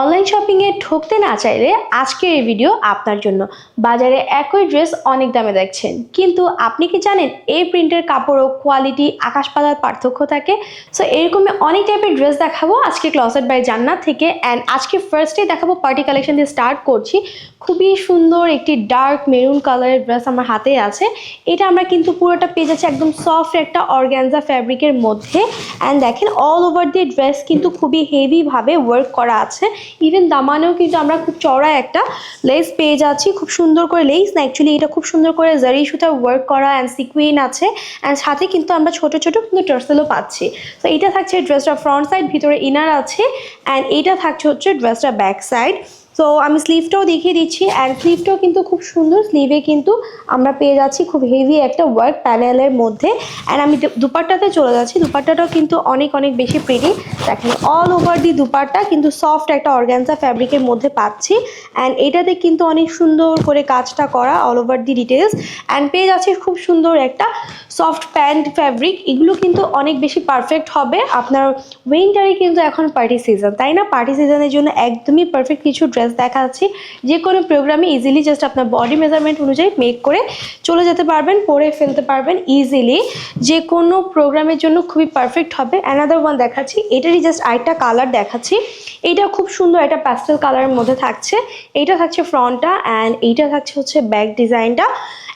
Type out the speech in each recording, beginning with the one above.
Online শপিংয়ে ঠকতে না চাইলে আজকের এই ভিডিও আপনার জন্য। বাজারে একই ড্রেস অনেক দামে দেখছেন। কিন্তু আপনি কি জানেন, এই প্রিন্টের কাপড় ও কোয়ালিটি আকাশ পাতার পার্থক্য থাকে? সো এরকমই অনেক টাইপের ড্রেস দেখাবো আজকে ক্লসেট বাই জান্নাত থেকে। অ্যান্ড আজকে ফার্স্টে দেখাবো পার্টি কালেকশন দিয়ে স্টার্ট করছি। খুবই সুন্দর একটি ডার্ক মেরুন কালারের ড্রেস আমার হাতে আছে। এটা আমরা কিন্তু পুরোটা পেয়ে যাচ্ছি একদম সফট একটা অর্গ্যানজা ফ্যাব্রিকের মধ্যে। অ্যান্ড দেখেন অল ওভার দিয়ে ড্রেস কিন্তু খুবই হেভিভাবে ওয়ার্ক করা আছে। ইভেন দামানেও কিন্তু আমরা খুব চড়া একটা লেস পেয়ে যাচ্ছি। খুব সুন্দর করে লেস না অ্যাকচুয়ালি এটা খুব সুন্দর করে জারি সুতার ওয়ার্ক করা অ্যান্ড সিকুইন আছে। অ্যান্ড সাথে কিন্তু আমরা ছোট ছোট কিন্তু টার্সেলও পাচ্ছি। তো এটা থাকছে ড্রেসটা ফ্রন্ট সাইড ভিতরে ইনার আছে। অ্যান্ড এইটা থাকছে হচ্ছে ড্রেসটা ব্যাক সাইড তো আমি স্লিভটাও দেখিয়ে দিচ্ছি। অ্যান্ড স্লিভটাও কিন্তু খুব সুন্দর। স্লিভে কিন্তু আমরা পেয়ে যাচ্ছি খুব হেভি একটা ওয়ার্ক প্যানেলের মধ্যে। অ্যান্ড আমি দুপাট্টাতে চলে যাচ্ছি। দুপাট্টাটাও কিন্তু অনেক অনেক বেশি প্রিটি দেখেন অল ওভার দি দুপাট্টা কিন্তু সফট একটা অর্গ্যানজা ফ্যাব্রিকের মধ্যে পাচ্ছি। অ্যান্ড এটাতে কিন্তু অনেক সুন্দর করে কাজটা করা all over the details and পেয়ে যাচ্ছে খুব সুন্দর একটা সফট প্যান্ট ফ্যাব্রিক এগুলো কিন্তু অনেক বেশি পারফেক্ট হবে। আপনার উইন্টারে কিন্তু এখন পার্টি সিজন তাই না? পার্টি সিজনের জন্য একদমই পারফেক্ট কিছু ড্রেস দেখাচ্ছি। যে কোনো প্রোগ্রামে ইজিলি জাস্ট আপনার বডি মেজারমেন্ট অনুযায়ী মেক করে চলে যেতে পারবেন, পরে ফেলতে পারবেন ইজিলি যে কোনো প্রোগ্রামের জন্য খুবই পারফেক্ট হবে। অ্যানাদার ওয়ান দেখাচ্ছি, এটারই জাস্ট আরেকটা কালার দেখাচ্ছি। এইটা খুব সুন্দর একটা প্যাস্টেল কালারের মধ্যে থাকছে। এইটা থাকছে ফ্রন্টটা অ্যান্ড এইটা থাকছে হচ্ছে ব্যাক ডিজাইনটা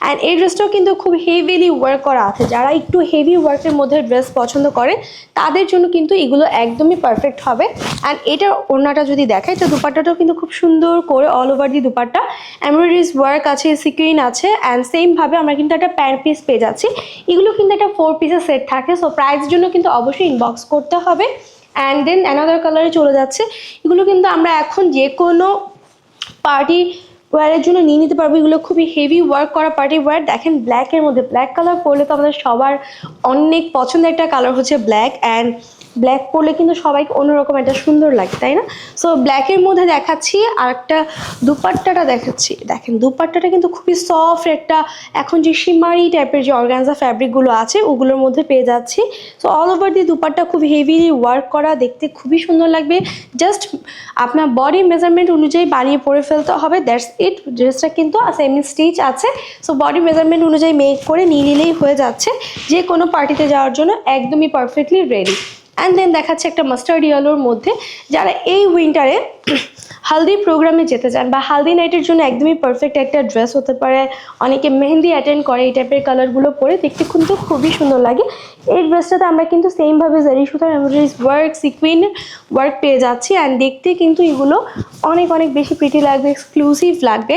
অ্যান্ড এই ড্রেসটাও কিন্তু খুব হেভিলি ওয়ার্ক করা আছে। যারা একটু হেভি ওয়ার্কের মধ্যে ড্রেস পছন্দ করে, তাদের জন্য কিন্তু এগুলো একদমই পারফেক্ট হবে। অ্যান্ড এটার ওড়নাটা যদি দেখাই, তো দুপাট্টাটাও কিন্তু খুব সুন্দর করে all over the dupatta. Embroideries work আছে সিকুইন আছে অ্যান্ড সেমভাবে আমরা কিন্তু একটা প্যান্ট পিস পেয়ে যাচ্ছি। এগুলো কিন্তু একটা ফোর পিসের সেট থাকে সো প্রাইসের জন্য কিন্তু অবশ্যই ইনবক্স করতে হবে। অ্যান্ড দেন অ্যানাদার কালারে চলে যাচ্ছে। এগুলো কিন্তু আমরা এখন যে কোনো পার্টি ওয়ারের জন্য নিয়ে নিতে পারব। এগুলো খুবই হেভি ওয়ার্ক করা পার্টি ওয়ার দেখেন ব্ল্যাকের মধ্যে ব্ল্যাক কালার পরলে তো আমাদের সবার অনেক পছন্দের একটা কালার হচ্ছে ব্ল্যাক অ্যান্ড ব্ল্যাক পরলে কিন্তু সবাইকে অন্যরকম একটা সুন্দর লাগে, তাই না? সো ব্ল্যাকের মধ্যে দেখাচ্ছি আর একটা দুপাট্টাটা দেখাচ্ছি। দেখেন, দুপাট্টাটা কিন্তু খুবই সফট একটা, এখন যে সিমারি টাইপের যে অর্গানজা ফ্যাব্রিকগুলো আছে, ওগুলোর মধ্যে পেয়ে যাচ্ছি। So all over the dupatta খুব হেভিলি ওয়ার্ক করা, দেখতে খুবই সুন্দর লাগবে। জাস্ট আপনার বডি মেজারমেন্ট অনুযায়ী বানিয়ে পরে ফেলতে হবে দ্যাটস ইট ড্রেসটা কিন্তু সেমি স্টিচ আছে। সো বডি মেজারমেন্ট অনুযায়ী মেক করে নিয়ে নিলেই হয়ে যাচ্ছে। যে কোনো পার্টিতে যাওয়ার জন্য একদমই পারফেক্টলি রেডি অ্যান্ড দেন দেখাচ্ছে একটা মাস্টার্ড ইয়েলোর মধ্যে যারা এই উইন্টারে হালদি প্রোগ্রামে যেতে চান বা হালদি নাইটের জন্য একদমই পারফেক্ট একটা ড্রেস হতে পারে। অনেকে মেহেন্দি অ্যাটেন্ড করে, এই টাইপের কালারগুলো পরে দেখতে কিন্তু খুবই সুন্দর লাগে। এই ড্রেসটাতে আমরা কিন্তু সেমভাবে জারি সুতার এমব্রয়ডারিজ ওয়ার্ক সিকুইন ওয়ার্ক পেয়ে যাচ্ছি অ্যান্ড দেখতে কিন্তু এগুলো অনেক অনেক বেশি প্রিটি লাগবে এক্সক্লুসিভ লাগবে,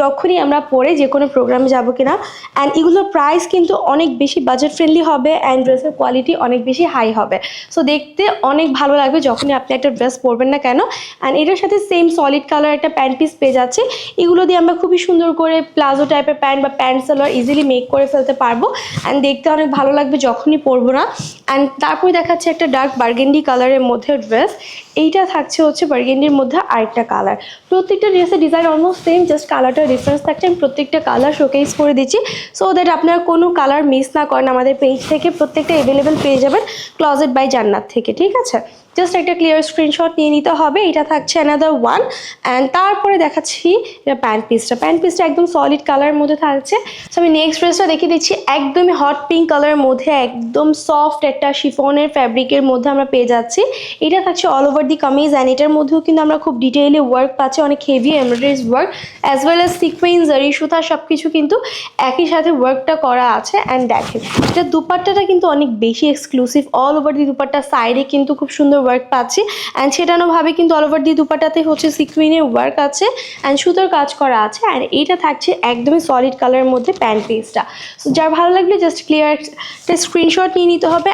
যখনই আমরা পরে যে কোনো প্রোগ্রামে যাব কিনা। অ্যান্ড এগুলোর প্রাইস কিন্তু অনেক বেশি বাজেট ফ্রেন্ডলি হবে অ্যান্ড ড্রেসের কোয়ালিটি অনেক বেশি হাই হবে। সো দেখতে অনেক ভালো লাগবে যখনই আপনি একটা ড্রেস পরবেন না কেন। অ্যান্ড এটার সাথে সেম সলিড কালার একটা প্যান্ট পিস পেয়ে যাচ্ছে। এগুলো দিয়ে আমরা খুবই সুন্দর করে প্লাজো টাইপের প্যান্ট বা প্যান্ট সালোয়ার ইজিলি মেক করে ফেলতে পারব। অ্যান্ড দেখতে অনেক ভালো লাগবে যখনই পরবো না। অ্যান্ড তারপরে দেখাচ্ছে একটা ডার্ক বার্গেন্ডি কালারের মধ্যে ড্রেস এইটা থাকছে হচ্ছে বার্গেন্ডির মধ্যে আরেকটা কালার প্রত্যেকটা ড্রেসের ডিজাইন অলমোস্ট সেম জাস্ট কালারটা ডিফারেন্স থাকছে। আমি প্রত্যেকটা কালার শোকেস করে দিচ্ছি সো দ্যাট আপনারা কোনো কালার মিস না করেন। আমাদের পেজ থেকে প্রত্যেকটা অ্যাভেলেবেল পেয়ে যাবেন ক্লজেট বাই জান্নাত থেকে, ঠিক আছে? জাস্ট একটা ক্লিয়ার স্ক্রিনশট নিয়ে নিতে হবে। এটা থাকছে অ্যানাদার ওয়ান অ্যান্ড তারপরে দেখাচ্ছি এটা প্যান্ট পিসটা প্যান্ট পিসটা একদম সলিড কালারের মধ্যে থাকছে। সো আমি নেক্সট ড্রেসটা দেখিয়ে দিচ্ছি। একদমই হট পিঙ্ক কালারের মধ্যে, একদম সফট একটা শিফনের ফ্যাব্রিকের মধ্যে আমরা পেয়ে যাচ্ছি। এটা থাকছে all over the kameez and এটার মধ্যেও কিন্তু আমরা খুব ডিটেইলি ওয়ার্ক পাচ্ছি, অনেক heavy embroideries work as well as sequence zari সুতা সব কিছু কিন্তু একই সাথে ওয়ার্কটা করা আছে অ্যান্ড দেখেন, এটা দুপাট্টাটা কিন্তু অনেক বেশি exclusive all over the dupatta সাইডে কিন্তু খুব সুন্দর ওয়ার্ক পাচ্ছি অ্যান্ড সেটানোভাবে কিন্তু অল ওভার দি দুপাট্টাতে হচ্ছে সিকুইনের ওয়ার্ক আছে অ্যান্ড সুতোর কাজ করা আছে অ্যান্ড এইটা থাকছে একদমই সলিড কালারের মধ্যে প্যান্ট পিসটা সো যার ভালো লাগলে জাস্ট ক্লিয়ার একটা স্ক্রিনশট নিয়ে নিতে হবে